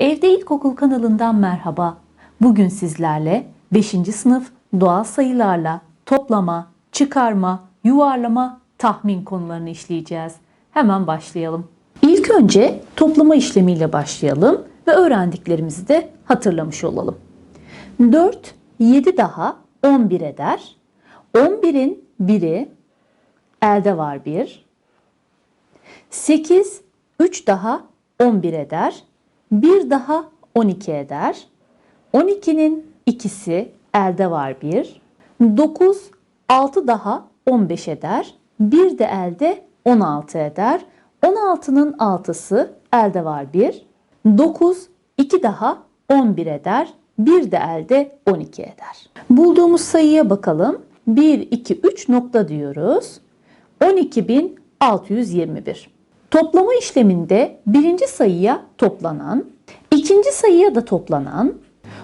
Evde İlkokul kanalından merhaba. Bugün sizlerle 5. sınıf doğal sayılarla toplama, çıkarma, yuvarlama, tahmin konularını işleyeceğiz. Hemen başlayalım. İlk önce toplama işlemiyle başlayalım ve öğrendiklerimizi de hatırlamış olalım. 4, 7 daha 11 eder. 11'in biri elde var 1. 8, 3 daha 11 eder. 1 daha 12 eder. 12'nin ikisi elde var 1. 9, 6 daha 15 eder. 1 de elde 16 eder. 16'nın 6'sı elde var 1. 9, 2 daha 11 eder. 1 de elde 12 eder. Bulduğumuz sayıya bakalım. 1, 2, 3 nokta diyoruz. 12.621. Toplama işleminde birinci sayıya toplanan, ikinci sayıya da toplanan,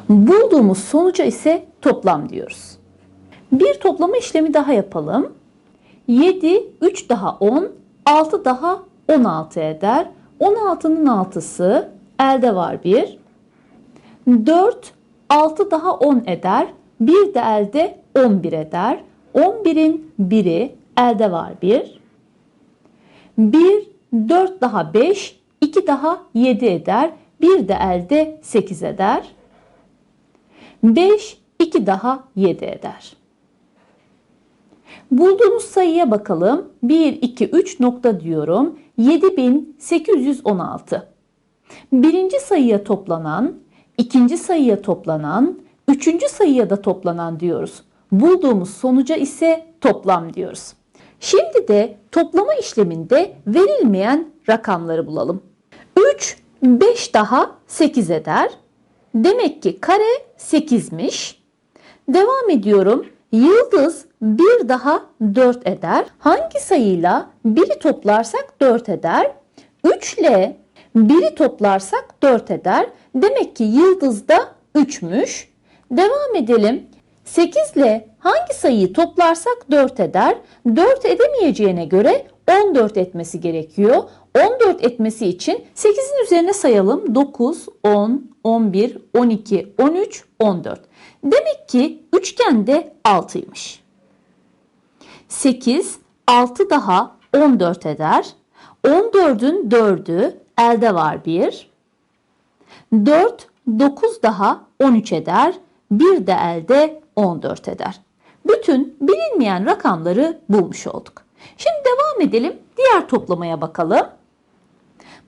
bulduğumuz sonuca ise toplam diyoruz. Bir toplama işlemi daha yapalım. 7, 3 daha 10, 6 daha 16 eder. 16'nın 6'sı elde var 1. 4, 6 daha 10 eder. 1 de elde 11 eder. 11'in 1'i elde var 1. 1, 4 daha 5, 2 daha 7 eder. 1 de elde 8 eder. 5, 2 daha 7 eder. Bulduğumuz sayıya bakalım. 1, 2, 3 nokta diyorum. 7816. Birinci sayıya toplanan, ikinci sayıya toplanan, üçüncü sayıya da toplanan diyoruz. Bulduğumuz sonuca ise toplam diyoruz. Şimdi de toplama işleminde verilmeyen rakamları bulalım. 3, 5 daha 8 eder. Demek ki kare 8'miş. Devam ediyorum. Yıldız 1 daha 4 eder. Hangi sayıyla 1'i toplarsak 4 eder? 3 ile 1'i toplarsak 4 eder. Demek ki yıldız da 3'müş. Devam edelim. 8 ile hangi sayıyı toplarsak 4 eder? 4 edemeyeceğine göre 14 etmesi gerekiyor. 14 etmesi için 8'in üzerine sayalım. 9, 10, 11, 12, 13, 14. Demek ki üçgen de 6'ymış. 8, 6 daha 14 eder. 14'ün 4'ü elde var 1. 4, 9 daha 13 eder. 1 de elde 14 eder. Bütün bilinmeyen rakamları bulmuş olduk. Şimdi devam edelim. Diğer toplamaya bakalım.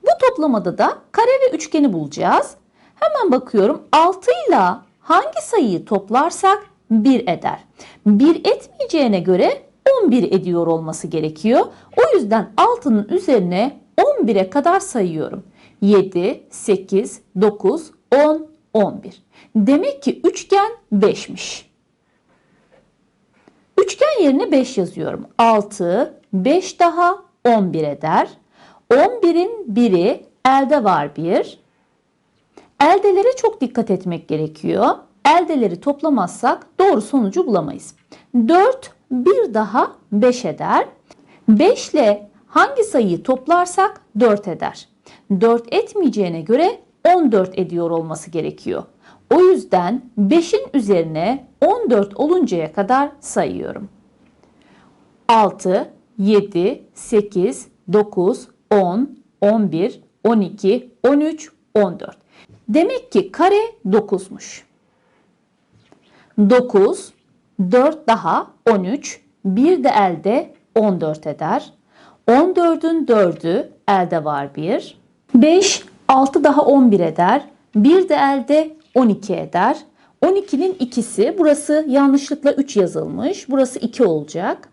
Bu toplamada da kare ve üçgeni bulacağız. Hemen bakıyorum 6 ile hangi sayıyı toplarsak 1 eder. 1 etmeyeceğine göre 11 ediyor olması gerekiyor. O yüzden 6'nın üzerine 11'e kadar sayıyorum. 7, 8, 9, 10, 11. Demek ki üçgen 5'miş. Üçgen yerine 5 yazıyorum. 6, 5 daha 11 eder. 11'in biri elde var 1. Eldelere çok dikkat etmek gerekiyor. Eldeleri toplamazsak doğru sonucu bulamayız. 4, 1 daha 5 eder. 5 ile hangi sayıyı toplarsak 4 eder. 4 etmeyeceğine göre 14 ediyor olması gerekiyor. O yüzden 5'in üzerine 14 oluncaya kadar sayıyorum. 6, 7, 8, 9, 10, 11, 12, 13, 14. Demek ki kare 9'muş. 9, 4 daha 13, 1 de elde 14 eder. 14'ün 4'ü elde var 1. 5, 6 daha 11 eder. 1 de elde 12 eder. 12'nin ikisi burası yanlışlıkla 3 yazılmış. Burası 2 olacak.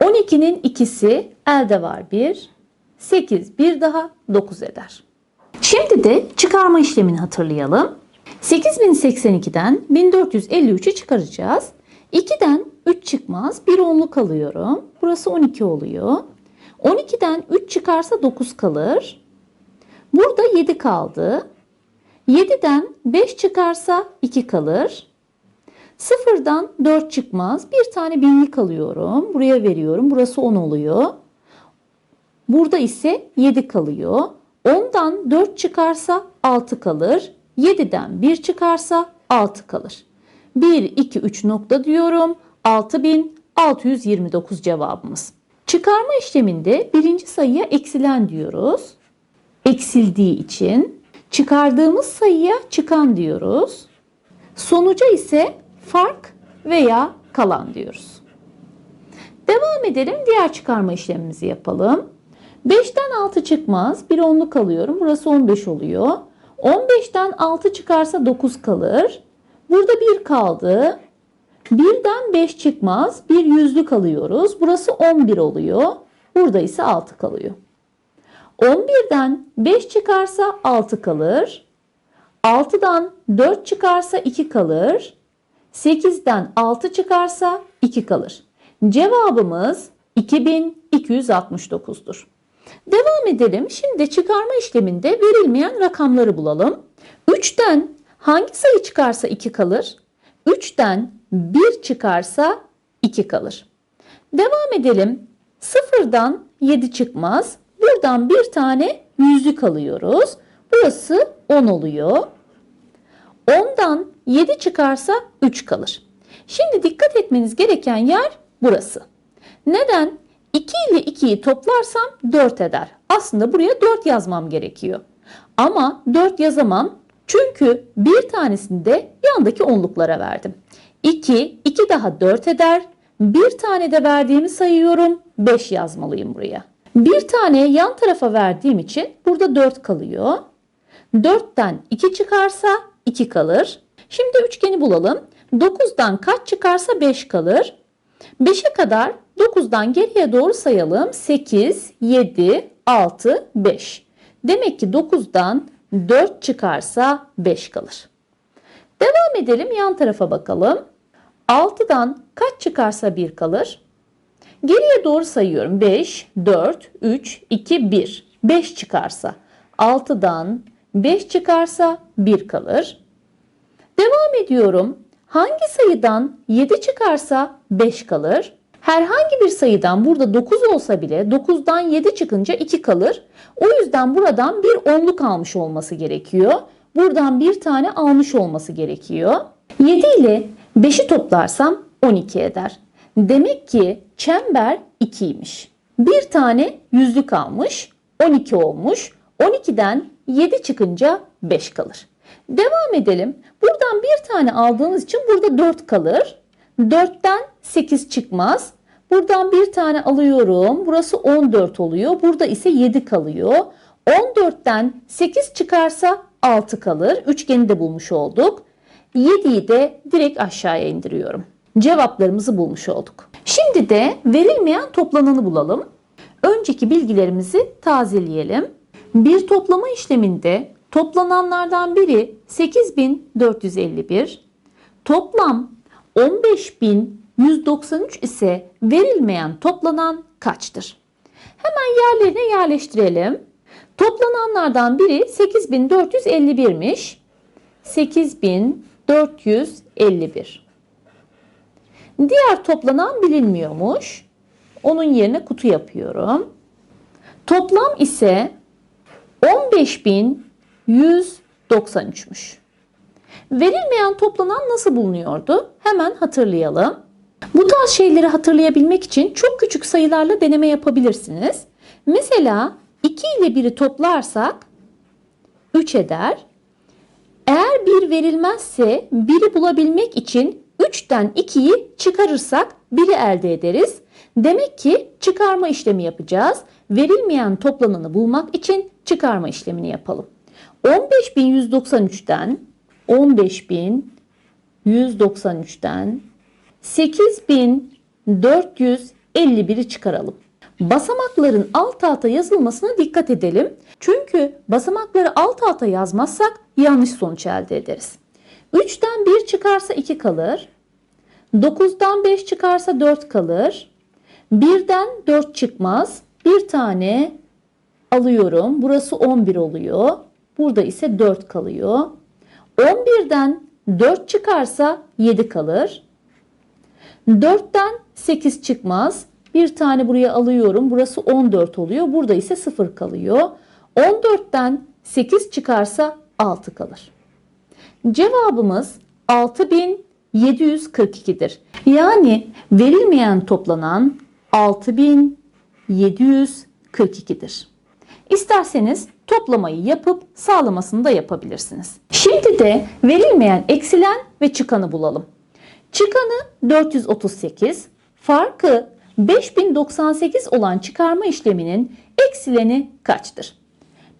12'nin ikisi elde var 1. 8 bir daha 9 eder. Şimdi de çıkarma işlemini hatırlayalım. 8082'den 1453'ü çıkaracağız. 2'den 3 çıkmaz. Bir onluk alıyorum. Burası 12 oluyor. 12'den 3 çıkarsa 9 kalır. Burada 7 kaldı. 7'den 5 çıkarsa 2 kalır. Sıfırdan 4 çıkmaz. Bir tane binlik alıyorum. Buraya veriyorum. Burası 10 oluyor. Burada ise 7 kalıyor. 10'dan 4 çıkarsa 6 kalır. 7'den 1 çıkarsa 6 kalır. 1, 2, 3 nokta diyorum. 6629 cevabımız. Çıkarma işleminde birinci sayıya eksilen diyoruz. Eksildiği için çıkardığımız sayıya çıkan diyoruz. Sonuca ise fark veya kalan diyoruz. Devam edelim. Diğer çıkarma işlemimizi yapalım. 5'ten 6 çıkmaz. Bir onluk alıyorum. Burası 15 oluyor. 15'ten 6 çıkarsa 9 kalır. Burada 1 kaldı. 1'den 5 çıkmaz. Bir yüzlük alıyoruz. Burası 11 oluyor. Burada ise 6 kalıyor. 11'den 5 çıkarsa 6 kalır. 6'dan 4 çıkarsa 2 kalır. 8'den 6 çıkarsa 2 kalır. Cevabımız 2269'dur. Devam edelim. Şimdi çıkarma işleminde verilmeyen rakamları bulalım. 3'ten hangi sayı çıkarsa 2 kalır? 3'ten 1 çıkarsa 2 kalır. Devam edelim. 0'dan 7 çıkmaz. Buradan bir tane yüzlük alıyoruz. Burası 10 oluyor. 10'dan 7 çıkarsa 3 kalır. Şimdi dikkat etmeniz gereken yer burası. Neden? 2 ile 2'yi toplarsam 4 eder. Aslında buraya 4 yazmam gerekiyor. Ama 4 yazamam. Çünkü bir tanesini de yandaki onluklara verdim. 2, 2 daha 4 eder. Bir tane de verdiğimi sayıyorum. 5 yazmalıyım buraya. Bir tane yan tarafa verdiğim için burada 4 kalıyor. 4'ten 2 çıkarsa 2 kalır. Şimdi üçgeni bulalım. 9'dan kaç çıkarsa 5 kalır. 5'e kadar 9'dan geriye doğru sayalım. 8, 7, 6, 5. Demek ki 9'dan 4 çıkarsa 5 kalır. Devam edelim yan tarafa bakalım. 6'dan kaç çıkarsa 1 kalır? Geriye doğru sayıyorum. 5, 4, 3, 2, 1. 5 çıkarsa 6'dan 5 çıkarsa 1 kalır. Devam ediyorum. Hangi sayıdan 7 çıkarsa 5 kalır? Herhangi bir sayıdan burada 9 olsa bile 9'dan 7 çıkınca 2 kalır. O yüzden buradan bir onluk almış olması gerekiyor. Buradan bir tane almış olması gerekiyor. 7 ile 5'i toplarsam 12 eder. Demek ki çember 2'ymiş. Bir tane yüzlük almış 12 olmuş. 12'den 7 çıkınca 5 kalır. Devam edelim. Buradan bir tane aldığınız için burada 4 kalır. 4'ten 8 çıkmaz. Buradan bir tane alıyorum. Burası 14 oluyor. Burada ise 7 kalıyor. 14'ten 8 çıkarsa 6 kalır. Üçgeni de bulmuş olduk. 7'yi de direkt aşağıya indiriyorum. Cevaplarımızı bulmuş olduk. Şimdi de verilmeyen toplananı bulalım. Önceki bilgilerimizi tazeleyelim. Bir toplama işleminde toplananlardan biri 8451, toplam 15193 ise verilmeyen toplanan kaçtır? Hemen yerlerine yerleştirelim. Toplananlardan biri 8451'miş. 8451. Diğer toplanan bilinmiyormuş. Onun yerine kutu yapıyorum. Toplam ise 15193'müş. Verilmeyen toplanan nasıl bulunuyordu? Hemen hatırlayalım. Bu tarz şeyleri hatırlayabilmek için çok küçük sayılarla deneme yapabilirsiniz. Mesela 2 ile 1'i toplarsak 3 eder. Eğer 1 verilmezse 1'i bulabilmek için 3'ten 2'yi çıkarırsak 1'i elde ederiz. Demek ki çıkarma işlemi yapacağız. Verilmeyen toplananı bulmak için çıkarma işlemini yapalım. 15193'ten 15193'ten 8451'i çıkaralım. Basamakların alt alta yazılmasına dikkat edelim. Çünkü basamakları alt alta yazmazsak yanlış sonuç elde ederiz. 3'ten 1 çıkarsa 2 kalır. 9'dan 5 çıkarsa 4 kalır. 1'den 4 çıkmaz. Bir tane alıyorum. Burası 11 oluyor. Burada ise 4 kalıyor. 11'den 4 çıkarsa 7 kalır. 4'ten 8 çıkmaz. Bir tane buraya alıyorum. Burası 14 oluyor. Burada ise 0 kalıyor. 14'ten 8 çıkarsa 6 kalır. Cevabımız 6742'dir. Yani verilmeyen toplanan 6742'dir. İsterseniz toplamayı yapıp sağlamasını da yapabilirsiniz. Şimdi de verilmeyen eksilen ve çıkanı bulalım. Çıkanı 438, farkı 5098 olan çıkarma işleminin eksileni kaçtır?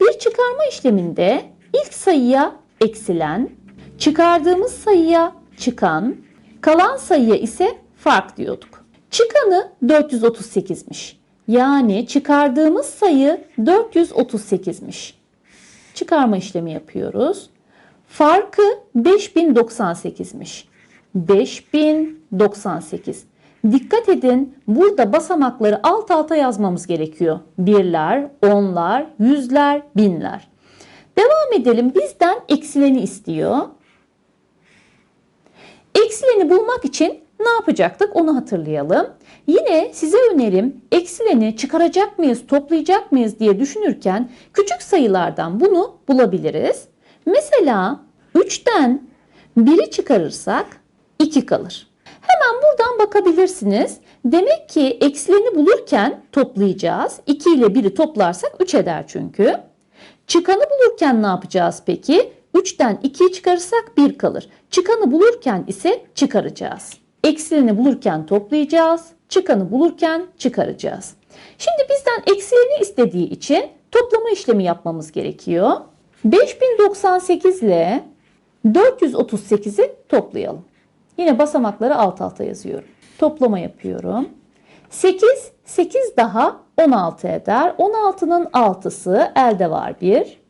Bir çıkarma işleminde ilk sayıya eksilen, çıkardığımız sayıya çıkan, kalan sayıya ise fark diyorduk. Çıkanı 438'miş. Yani çıkardığımız sayı 438'miş. Çıkarma işlemi yapıyoruz. Farkı 5098'miş. 5098. Dikkat edin burada basamakları alt alta yazmamız gerekiyor. Birler, onlar, yüzler, binler. Devam edelim. Bizden eksileni istiyor. Eksileni bulmak için ne yapacaktık onu hatırlayalım. Yine size önerim eksileni çıkaracak mıyız, toplayacak mıyız diye düşünürken küçük sayılardan bunu bulabiliriz. Mesela 3'ten 1'i çıkarırsak 2 kalır. Hemen buradan bakabilirsiniz. Demek ki eksileni bulurken toplayacağız. 2 ile 1'i toplarsak 3 eder çünkü. Çıkanı bulurken ne yapacağız peki? 3'ten 2'yi çıkarırsak 1 kalır. Çıkanı bulurken ise çıkaracağız. Eksileni bulurken toplayacağız. Çıkanı bulurken çıkaracağız. Şimdi bizden eksileni istediği için toplama işlemi yapmamız gerekiyor. 5098 ile 438'i toplayalım. Yine basamakları alt alta yazıyorum. Toplama yapıyorum. 8, 8 daha 16 eder. 16'nın 6'sı elde var 1.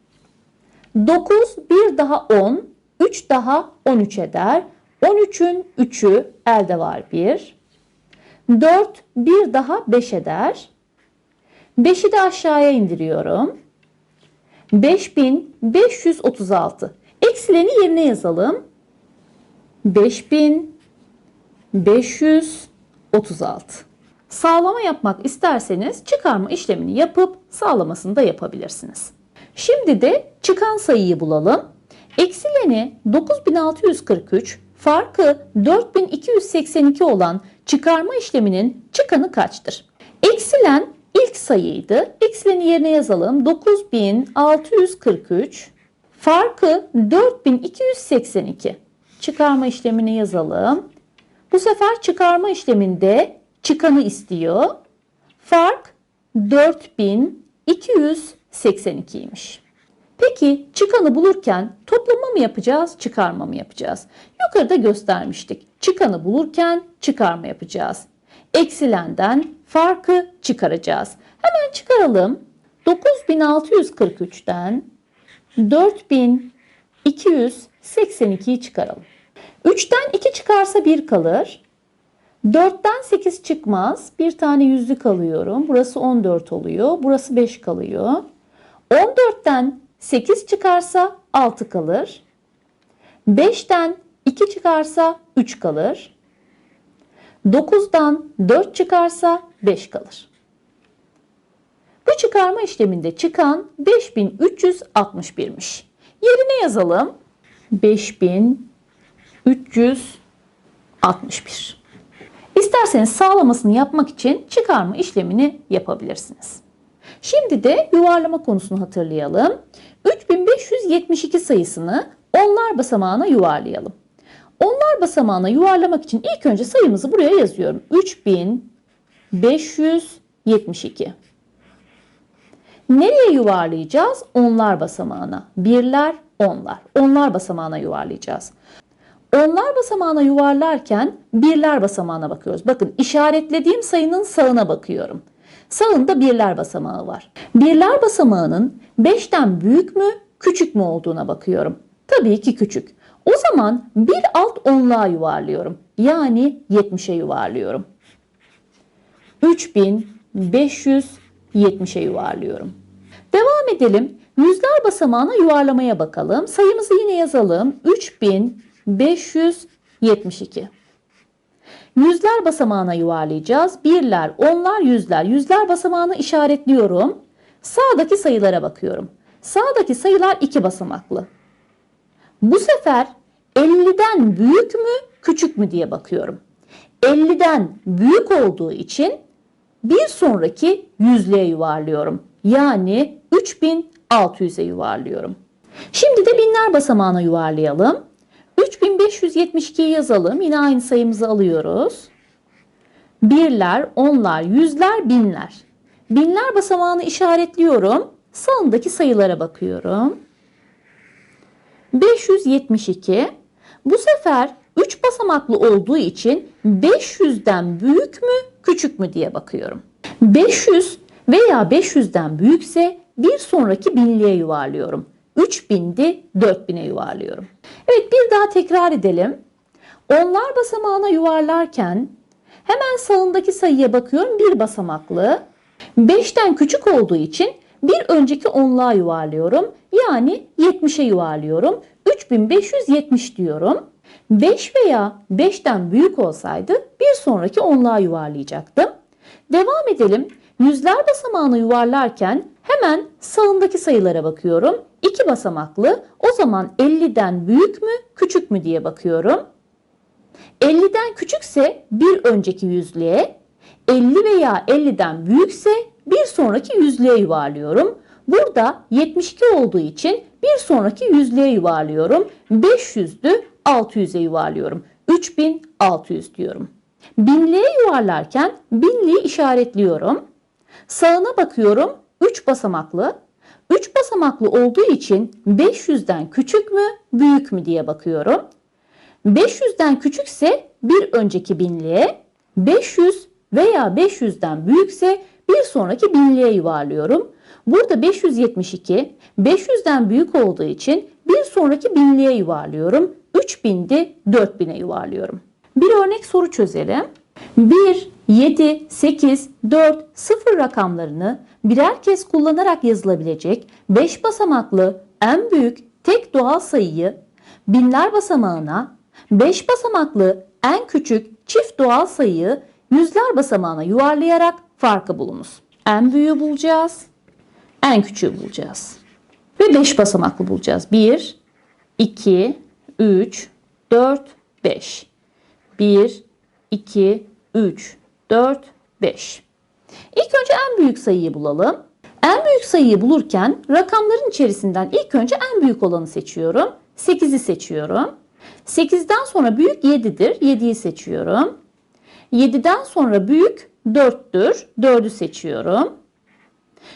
9, 1 daha 10, 3 daha 13 eder. 13'ün 3'ü elde var 1. 4, 1 daha 5 eder. 5'i de aşağıya indiriyorum. 5536. Eksileni yerine yazalım. 5536. Sağlama yapmak isterseniz çıkarma işlemini yapıp sağlamasını da yapabilirsiniz. Şimdi de çıkan sayıyı bulalım. Eksileni 9643, farkı 4282 olan çıkarma işleminin çıkanı kaçtır? Eksilen ilk sayıydı. Eksileni yerine yazalım. 9643, farkı 4282 çıkarma işlemini yazalım. Bu sefer çıkarma işleminde çıkanı istiyor. Fark 4282'ymiş. Peki çıkanı bulurken toplama mı yapacağız, çıkarma mı yapacağız? Yukarıda göstermiştik. Çıkanı bulurken çıkarma yapacağız. Eksilenden farkı çıkaracağız. Hemen çıkaralım. 9643'ten 4282'yi çıkaralım. 3'ten 2 çıkarsa 1 kalır. 4'ten 8 çıkmaz. Bir tane yüzlük alıyorum. Burası 14 oluyor. Burası 5 kalıyor. 14'ten 8 çıkarsa 6 kalır. 5'ten 2 çıkarsa 3 kalır. 9'dan 4 çıkarsa 5 kalır. Bu çıkarma işleminde çıkan 5361'miş. Yerine yazalım. 5361. İsterseniz sağlamasını yapmak için çıkarma işlemini yapabilirsiniz. Şimdi de yuvarlama konusunu hatırlayalım. 3572 sayısını onlar basamağına yuvarlayalım. Onlar basamağına yuvarlamak için ilk önce sayımızı buraya yazıyorum. 3572. Nereye yuvarlayacağız? Onlar basamağına. Birler, onlar. Onlar basamağına yuvarlayacağız. Onlar basamağına yuvarlarken birler basamağına bakıyoruz. Bakın işaretlediğim sayının sağına bakıyorum. Sağında birler basamağı var. Birler basamağının 5'ten büyük mü, küçük mü olduğuna bakıyorum. Tabii ki küçük. O zaman bir alt onluğa yuvarlıyorum. Yani 70'e yuvarlıyorum. 3570'e yuvarlıyorum. Devam edelim. Yüzler basamağına yuvarlamaya bakalım. Sayımızı yine yazalım. 3572. Yüzler basamağına yuvarlayacağız. Birler, onlar, yüzler. Yüzler basamağını işaretliyorum. Sağdaki sayılara bakıyorum. Sağdaki sayılar iki basamaklı. Bu sefer 50'den büyük mü, küçük mü diye bakıyorum. 50'den büyük olduğu için bir sonraki yüzlüğe yuvarlıyorum. Yani 3600'e yuvarlıyorum. Şimdi de binler basamağına yuvarlayalım. 3572'yi yazalım. Yine aynı sayımızı alıyoruz. Birler, onlar, yüzler, binler. Binler basamağını işaretliyorum. Sağındaki sayılara bakıyorum. 572. Bu sefer 3 basamaklı olduğu için 500'den büyük mü küçük mü diye bakıyorum. 500 veya 500'den büyükse bir sonraki binliğe yuvarlıyorum. 3000'di 4000'e yuvarlıyorum. Evet bir daha tekrar edelim. Onlar basamağına yuvarlarken hemen sağındaki sayıya bakıyorum bir basamaklı. 5'ten küçük olduğu için bir önceki onluğa yuvarlıyorum. Yani 70'e yuvarlıyorum. 3570 diyorum. 5 veya 5'ten büyük olsaydı bir sonraki onluğa yuvarlayacaktım. Devam edelim. Yüzler basamağını yuvarlarken hemen sağındaki sayılara bakıyorum. 2 basamaklı. O zaman 50'den büyük mü, küçük mü diye bakıyorum. 50'den küçükse bir önceki yüzlüğe, 50 veya 50'den büyükse bir sonraki yüzlüğe yuvarlıyorum. Burada 72 olduğu için bir sonraki yüzlüğe yuvarlıyorum. 500'dü 600'e yuvarlıyorum. 3600 diyorum. Binliğe yuvarlarken binliği işaretliyorum. Sağına bakıyorum 3 basamaklı. 3 basamaklı olduğu için 500'den küçük mü büyük mü diye bakıyorum. 500'den küçükse bir önceki binliğe, 500 veya 500'den büyükse bir sonraki binliğe yuvarlıyorum. Burada 572 500'den büyük olduğu için bir sonraki binliğe yuvarlıyorum. 3000'di 4000'e yuvarlıyorum. Bir örnek soru çözelim. 1, 7, 8, 4, 0 rakamlarını birer kez kullanarak yazılabilecek 5 basamaklı en büyük tek doğal sayıyı binler basamağına, 5 basamaklı en küçük çift doğal sayıyı yüzler basamağına yuvarlayarak farkı bulunuz. En büyüğü bulacağız, en küçüğü bulacağız. Ve 5 basamaklı bulacağız. 1, 2, 3, 4, 5. 1, 2, 3, 4, 5. İlk önce en büyük sayıyı bulalım. En büyük sayıyı bulurken rakamların içerisinden ilk önce en büyük olanı seçiyorum. 8'i seçiyorum. 8'den sonra büyük 7'dir. 7'yi seçiyorum. 7'den sonra büyük 4'tür. 4'ü seçiyorum.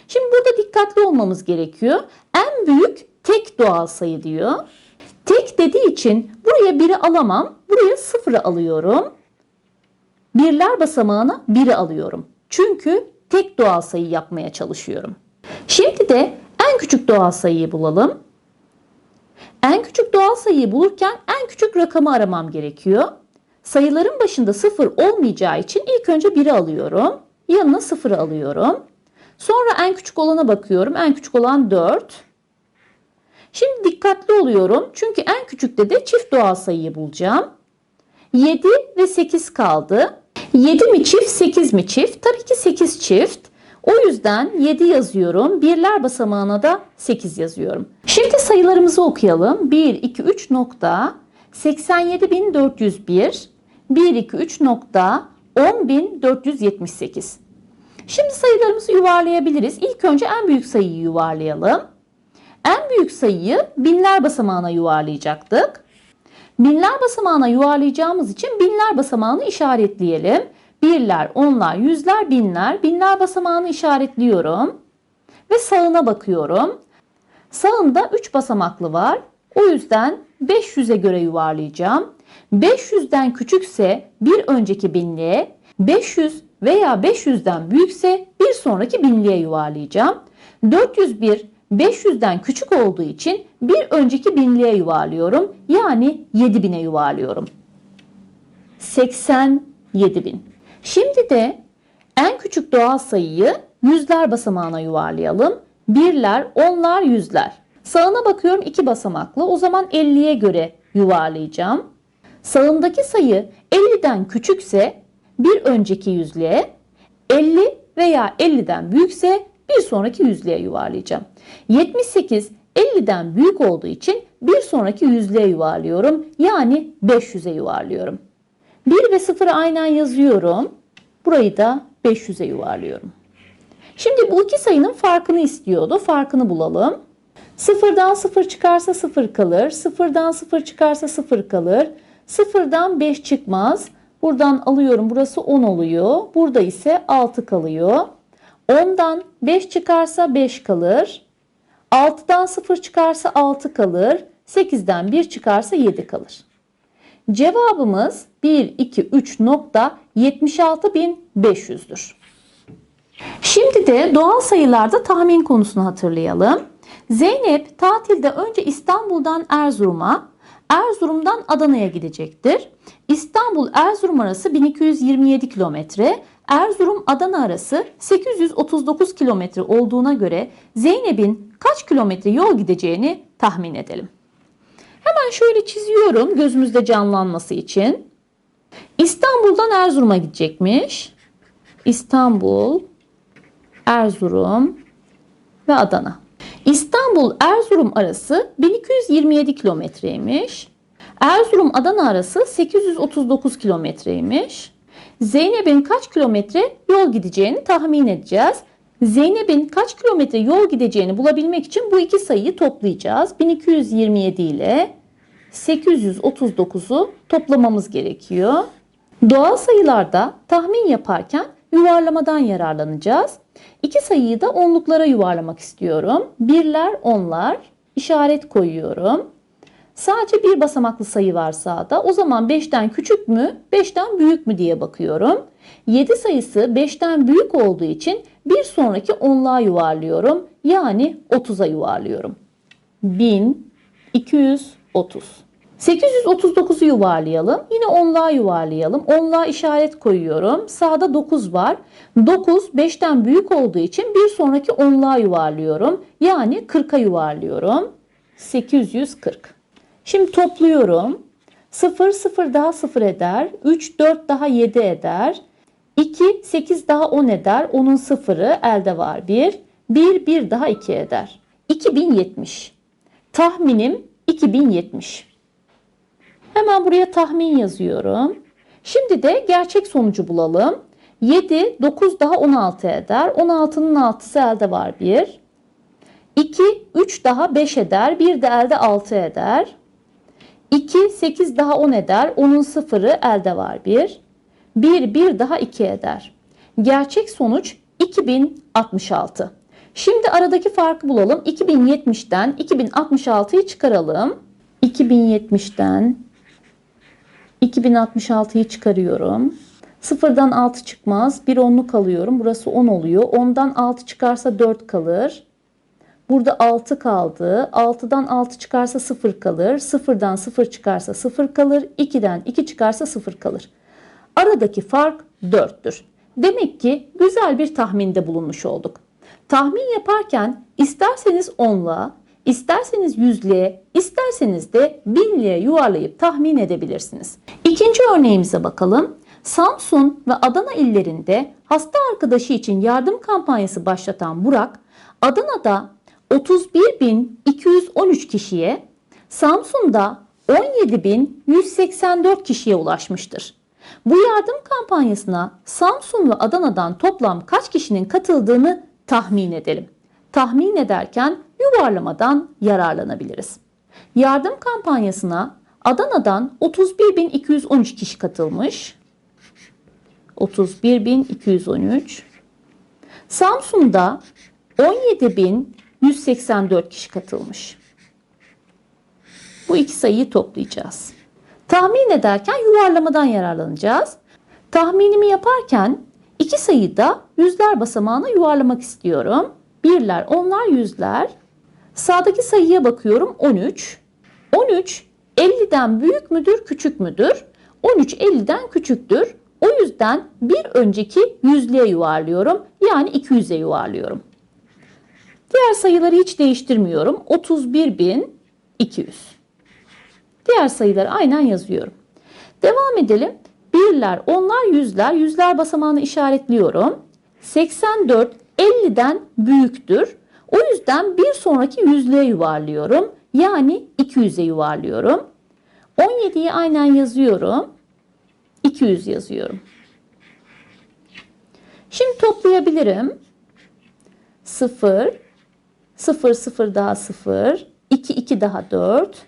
Şimdi burada dikkatli olmamız gerekiyor. En büyük tek doğal sayı diyor. Tek dediği için buraya 1'i alamam. Buraya 0'ı alıyorum. Birler basamağına 1'i alıyorum. Çünkü tek doğal sayı yapmaya çalışıyorum. Şimdi de en küçük doğal sayıyı bulalım. En küçük doğal sayıyı bulurken en küçük rakamı aramam gerekiyor. Sayıların başında 0 olmayacağı için ilk önce 1'i alıyorum. Yanına 0'ı alıyorum. Sonra en küçük olana bakıyorum. En küçük olan 4. Şimdi dikkatli oluyorum. Çünkü en küçükte de çift doğal sayıyı bulacağım. 7 ve 8 kaldı. 7 mi çift, 8 mi çift? Tabii ki 8 çift. O yüzden 7 yazıyorum. Birler basamağına da 8 yazıyorum. Şimdi sayılarımızı okuyalım. 1, 2, 3 nokta 87.401 1, 2, 3 nokta 10.478 Şimdi sayılarımızı yuvarlayabiliriz. İlk önce en büyük sayıyı yuvarlayalım. En büyük sayıyı binler basamağına yuvarlayacaktık. Binler basamağına yuvarlayacağımız için binler basamağını işaretleyelim. Birler, onlar, yüzler, binler. Binler basamağını işaretliyorum. Ve sağına bakıyorum. Sağında 3 basamaklı var. O yüzden 500'e göre yuvarlayacağım. 500'den küçükse bir önceki binliğe, 500 veya 500'den büyükse bir sonraki binliğe yuvarlayacağım. 401 500'den küçük olduğu için bir önceki binliğe yuvarlıyorum. Yani 7000'e yuvarlıyorum. 87.000. Şimdi de en küçük doğal sayıyı yüzler basamağına yuvarlayalım. Birler, onlar, yüzler. Sağına bakıyorum iki basamaklı. O zaman 50'ye göre yuvarlayacağım. Sağındaki sayı 50'den küçükse bir önceki yüzlüğe, 50 veya 50'den büyükse bir sonraki yüzlüğe yuvarlayacağım. 78 50'den büyük olduğu için bir sonraki yüzlüğe yuvarlıyorum. Yani 500'e yuvarlıyorum. 1 ve 0'ı aynen yazıyorum. Burayı da 500'e yuvarlıyorum. Şimdi bu iki sayının farkını istiyordu. Farkını bulalım. Sıfırdan 0 çıkarsa 0 kalır. Sıfırdan 0 çıkarsa 0 kalır. Sıfırdan 5 çıkmaz. Buradan alıyorum. Burası 10 oluyor. Burada ise 6 kalıyor. 10'dan 5 çıkarsa 5 kalır. 6'dan 0 çıkarsa 6 kalır. 8'den 1 çıkarsa 7 kalır. Cevabımız 1, 2, 3 nokta 76.500'dür. Şimdi de doğal sayılarda tahmin konusunu hatırlayalım. Zeynep tatilde önce İstanbul'dan Erzurum'a, Erzurum'dan Adana'ya gidecektir. İstanbul-Erzurum arası 1227 kilometre, Erzurum-Adana arası 839 kilometre olduğuna göre Zeynep'in kaç kilometre yol gideceğini tahmin edelim. Hemen şöyle çiziyorum gözümüzde canlanması için. İstanbul'dan Erzurum'a gidecekmiş. İstanbul, Erzurum ve Adana. İstanbul-Erzurum arası 1227 kilometreymiş. Erzurum-Adana arası 839 kilometreymiş. Zeynep'in kaç kilometre yol gideceğini tahmin edeceğiz. Zeynep'in kaç kilometre yol gideceğini bulabilmek için bu iki sayıyı toplayacağız. 1227 ile 839'u toplamamız gerekiyor. Doğal sayılarda tahmin yaparken yuvarlamadan yararlanacağız. İki sayıyı da onluklara yuvarlamak istiyorum. Birler, onlar. işaret koyuyorum. Sadece bir basamaklı sayı var sağda. O zaman 5'ten küçük mü, 5'ten büyük mü diye bakıyorum. 7 sayısı 5'ten büyük olduğu için bir sonraki onluğa yuvarlıyorum. Yani 30'a yuvarlıyorum. 1230. 839'u yuvarlayalım. Yine onluğa yuvarlayalım. Onluğa işaret koyuyorum. Sağda 9 var. 9 5'ten büyük olduğu için bir sonraki onluğa yuvarlıyorum. Yani 40'a yuvarlıyorum. 840. Şimdi topluyorum. 0 0 daha 0 eder. 3 4 daha 7 eder. 2 8 daha 10 eder. 10'un sıfırı elde var 1. 1 1 daha 2 eder. 2070. Tahminim 2070. Hemen buraya tahmin yazıyorum. Şimdi de gerçek sonucu bulalım. 7, 9 daha 16 eder. 16'nın 6'sı elde var 1. 2, 3 daha 5 eder. 1 de elde 6 eder. 2, 8 daha 10 eder. 10'un sıfırı elde var 1. 1, 1 daha 2 eder. Gerçek sonuç 2066. Şimdi aradaki farkı bulalım. 2070'ten 2066'yı çıkaralım. 2070'ten 2066'yı çıkarıyorum. Sıfırdan 6 çıkmaz. Bir onluk alıyorum. Burası 10 oluyor. 10'dan 6 çıkarsa 4 kalır. Burada 6 kaldı. 6'dan 6 çıkarsa 0 kalır. 0'dan 0 çıkarsa 0 kalır. 2'den 2 çıkarsa 0 kalır. Aradaki fark 4'tür. Demek ki güzel bir tahminde bulunmuş olduk. Tahmin yaparken isterseniz onluğa, isterseniz yüzlüğe, isterseniz de binliğe yuvarlayıp tahmin edebilirsiniz. İkinci örneğimize bakalım. Samsun ve Adana illerinde hasta arkadaşı için yardım kampanyası başlatan Burak, Adana'da 31.213 kişiye, Samsun'da 17.184 kişiye ulaşmıştır. Bu yardım kampanyasına Samsun ve Adana'dan toplam kaç kişinin katıldığını tahmin edelim. Tahmin ederken yuvarlamadan yararlanabiliriz. Yardım kampanyasına Adana'dan 31.213 kişi katılmış. 31.213. Samsun'da 17.184 kişi katılmış. Bu iki sayıyı toplayacağız. Tahmin ederken yuvarlamadan yararlanacağız. Tahminimi yaparken iki sayıyı da yüzler basamağına yuvarlamak istiyorum. Birler, onlar, yüzler. Sağdaki sayıya bakıyorum 13. 13 50'den büyük müdür, küçük müdür? 13 50'den küçüktür. O yüzden bir önceki yüzlüğe yuvarlıyorum. Yani 200'e yuvarlıyorum. Diğer sayıları hiç değiştirmiyorum. 31.200. Diğer sayıları aynen yazıyorum. Devam edelim. Birler, onlar, yüzler. Yüzler basamağını işaretliyorum. 84 50'den büyüktür. O yüzden bir sonraki yüzlüğe yuvarlıyorum. Yani 200'e yuvarlıyorum. 17'yi aynen yazıyorum. 200 yazıyorum. Şimdi toplayabilirim. 0, 0, 0 daha 0, 2, 2 daha 4,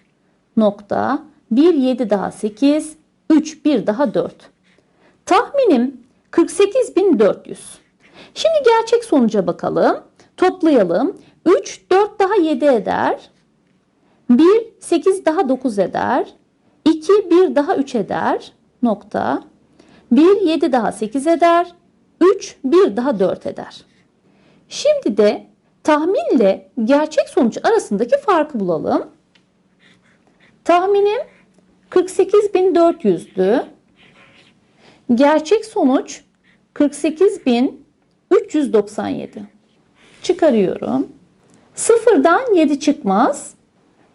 nokta, 1, 7 daha 8, 3, 1 daha 4. Tahminim 48.400. Şimdi gerçek sonuca bakalım. Toplayalım. 3, 4 daha 7 eder. 1, 8 daha 9 eder. 2, 1 daha 3 eder. Nokta. 1, 7 daha 8 eder. 3, 1 daha 4 eder. Şimdi de tahminle gerçek sonuç arasındaki farkı bulalım. Tahminim 48.400'dü. Gerçek sonuç 48.397. Çıkarıyorum. Sıfırdan 7 çıkmaz.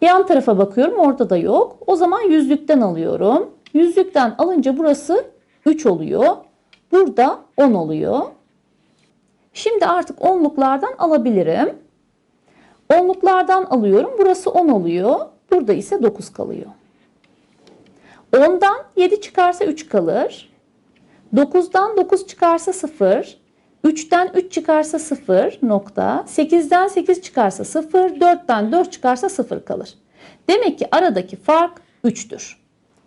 Yan tarafa bakıyorum orada da yok. O zaman yüzlükten alıyorum. Yüzlükten alınca burası 3 oluyor. Burada 10 oluyor. Şimdi artık onluklardan alabilirim. Onluklardan alıyorum. Burası 10 oluyor. Burada ise 9 kalıyor. 10'dan 7 çıkarsa 3 kalır. 9'dan 9 çıkarsa 0. 3'ten 3 çıkarsa 0 nokta. 8'den 8 çıkarsa 0. 4'ten 4 çıkarsa 0 kalır. Demek ki aradaki fark 3'tür.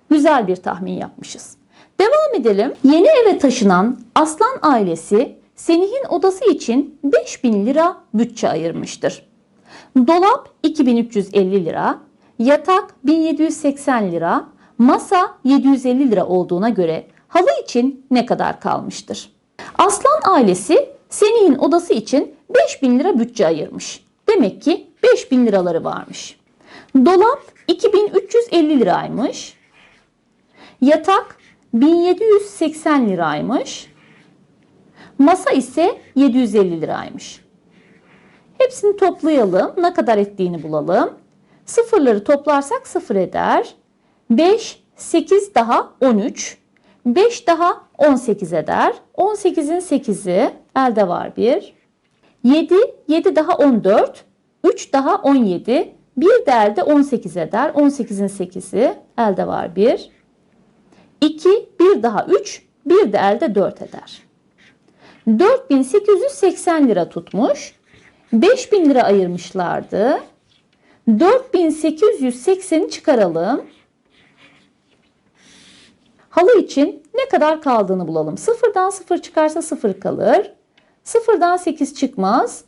Güzel bir tahmin yapmışız. Devam edelim. Yeni eve taşınan Aslan ailesi Senih'in odası için 5000 lira bütçe ayırmıştır. Dolap 2350 lira, yatak 1780 lira, masa 750 lira olduğuna göre halı için ne kadar kalmıştır? Aslan ailesi Senih'in odası için 5000 lira bütçe ayırmış. Demek ki 5000 liraları varmış. Dolap 2350 liraymış. Yatak 1780 liraymış. Masa ise 750 liraymış. Hepsini toplayalım. Ne kadar ettiğini bulalım. Sıfırları toplarsak sıfır eder. 5, 8 daha 13. 5 daha 18 eder. 18'in 8'i elde var 1. 7, 7 daha 14. 3 daha 17. 1 de elde 18 eder. 18'in 8'i elde var 1. 2, 1 daha 3. 1 de elde 4 eder. 4880 lira tutmuş. 5000 lira ayırmışlardı. 4880'i çıkaralım. Halı için ne kadar kaldığını bulalım. Sıfırdan sıfır çıkarsa sıfır kalır. Sıfırdan 8 çıkmaz.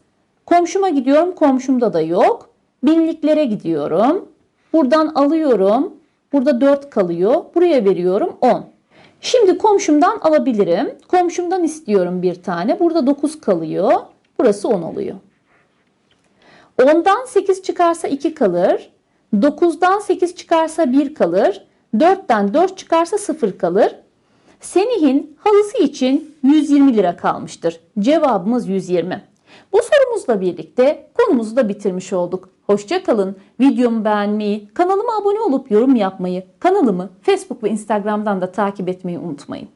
Komşuma gidiyorum. Komşumda da yok. Binliklere gidiyorum. Buradan alıyorum. Burada 4 kalıyor. Buraya veriyorum 10. Şimdi komşumdan alabilirim. Komşumdan istiyorum bir tane. Burada 9 kalıyor. Burası 10 oluyor. 10'dan 8 çıkarsa 2 kalır. 9'dan 8 çıkarsa 1 kalır. 4'ten 4 çıkarsa 0 kalır. Senih'in halısı için 120 lira kalmıştır. Cevabımız 120. Bu sorumuzla birlikte konumuzu da bitirmiş olduk. Hoşçakalın. Videomu beğenmeyi, kanalıma abone olup yorum yapmayı, kanalımı Facebook ve Instagram'dan da takip etmeyi unutmayın.